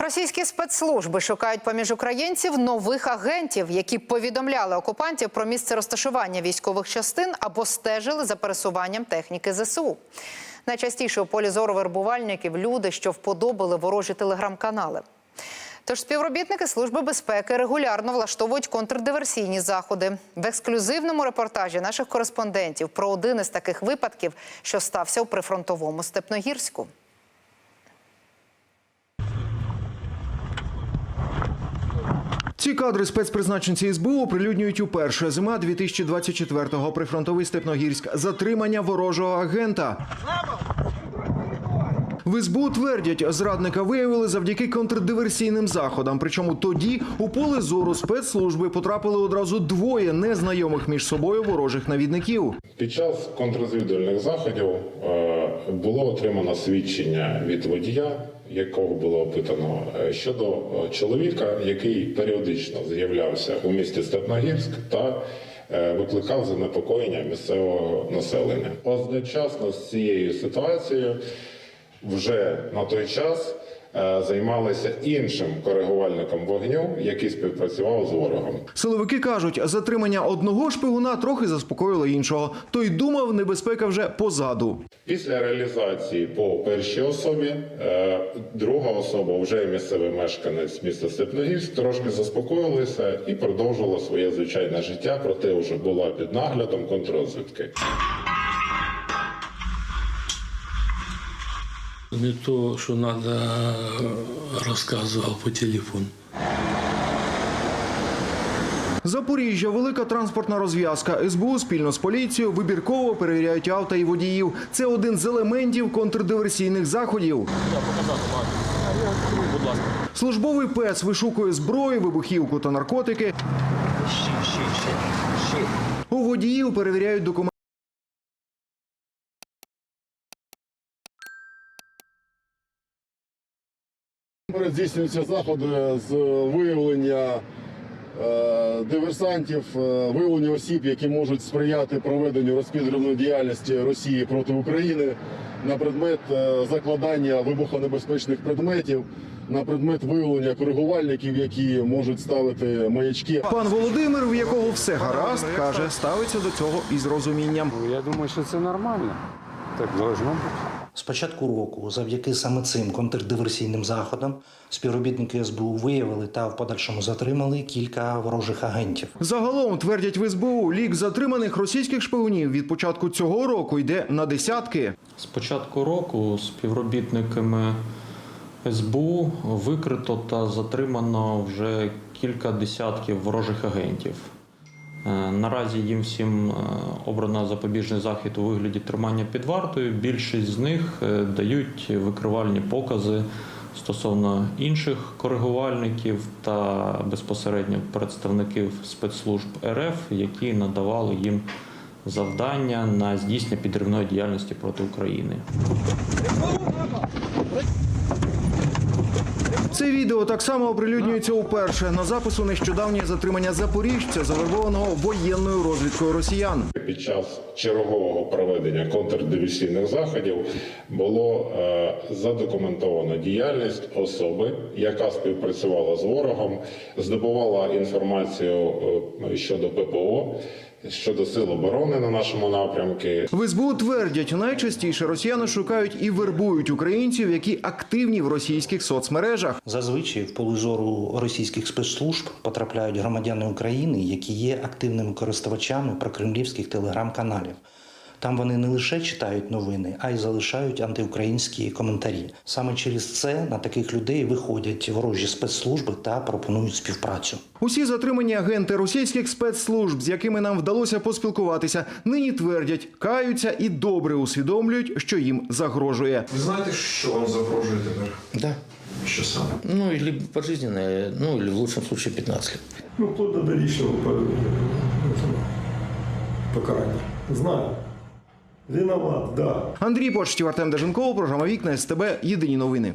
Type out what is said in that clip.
Російські спецслужби шукають поміж українців нових агентів, які повідомляли окупантів про місце розташування військових частин або стежили за пересуванням техніки ЗСУ. Найчастіше у полі зору вербувальників люди, що вподобали ворожі телеграм-канали. Тож співробітники Служби безпеки регулярно влаштовують контрдиверсійні заходи. В ексклюзивному репортажі наших кореспондентів про один із таких випадків, що стався у прифронтовому Степногірську. Ці кадри спецпризначенці СБУ оприлюднюють уперше. Зима 2024-го. Прифронтовий Степногірськ. Затримання ворожого агента. В СБУ твердять, зрадника виявили завдяки контрдиверсійним заходам. Причому тоді у поле зору спецслужби потрапили одразу двоє незнайомих між собою ворожих навідників. Під час контррозвідувальних заходів е, було отримано свідчення від водія, якого було опитано е, щодо е, чоловіка, який періодично з'являвся у місті Степногірськ та е, викликав занепокоєння місцевого населення. Одночасно з цією ситуацією вже на той час займалися іншим коригувальником вогню, який співпрацював з ворогом. Силовики кажуть, затримання одного шпигуна трохи заспокоїло іншого. Той думав, небезпека вже позаду. Після реалізації по першій особі, е, друга особа, вже місцевий мешканець міста Степногірськ, трошки заспокоїлися і продовжувала своє звичайне життя, проте вже була під наглядом контррозвідки. Не то, что надо, рассказывал по телефону. Запоріжжя, велика транспортна розв'язка. СБУ спільно з поліцією вибірково перевіряють авто і водіїв. Це один з елементів контрдиверсійних заходів. Службовий пес вишукує зброю, вибухівку та наркотики. У водіїв перевіряють документи. Здійснюються заходи з виявлення е, диверсантів, е, виявлення осіб, які можуть сприяти проведенню розпідрівної діяльності Росії проти України на предмет е, закладання вибухонебезпечних предметів, на предмет виявлення коригувальників, які можуть ставити маячки. Пан Володимир, в якого все гаразд, каже, ставиться до цього із розумінням. Я думаю, що це нормально. Так должно бути. З початку року, завдяки саме цим контрдиверсійним заходам, співробітники СБУ виявили та в подальшому затримали кілька ворожих агентів. Загалом твердять в СБУ, лік затриманих російських шпигунів від початку цього року йде на десятки. З початку року співробітниками СБУ викрито та затримано вже кілька десятків ворожих агентів. Е, Наразі їм всім е, обрано запобіжний захід у вигляді тримання під вартою. Більшість з них е, дають викривальні покази стосовно інших коригувальників та безпосередньо представників спецслужб РФ, які надавали їм завдання на здійснення підривної діяльності проти України. Це відео так само оприлюднюється уперше на запису нещодавнє затримання запоріжця, завербованого воєнною розвідкою росіян. Під час чергового проведення контрдиверсійних заходів було е, задокументовано діяльність особи, яка співпрацювала з ворогом, здобувала інформацію е, щодо ППО, щодо сил оборони на нашому напрямку. В СБУ твердять, найчастіше росіяни шукають і вербують українців, які активні в російських соцмережах. Зазвичай в поле зору російських спецслужб потрапляють громадяни України, які є активними користувачами прокремлівських телеграм-каналів. Там вони не лише читають новини, а й залишають антиукраїнські коментарі. Саме через це на таких людей виходять ворожі спецслужби та пропонують співпрацю. Усі затримані агенти російських спецслужб, з якими нам вдалося поспілкуватися, нині твердять, каються і добре усвідомлюють, що їм загрожує. Ви знаєте, що вам загрожує тепер? Да. Що саме? Ну, или пожизненное, ну, или в лучшем случае 15 лет. Ну, вплоть до довічного покарання. Знаю. Виноват, да. Андрій Почтів, Артем Деженков, програма Вікна СТБ. Єдині новини.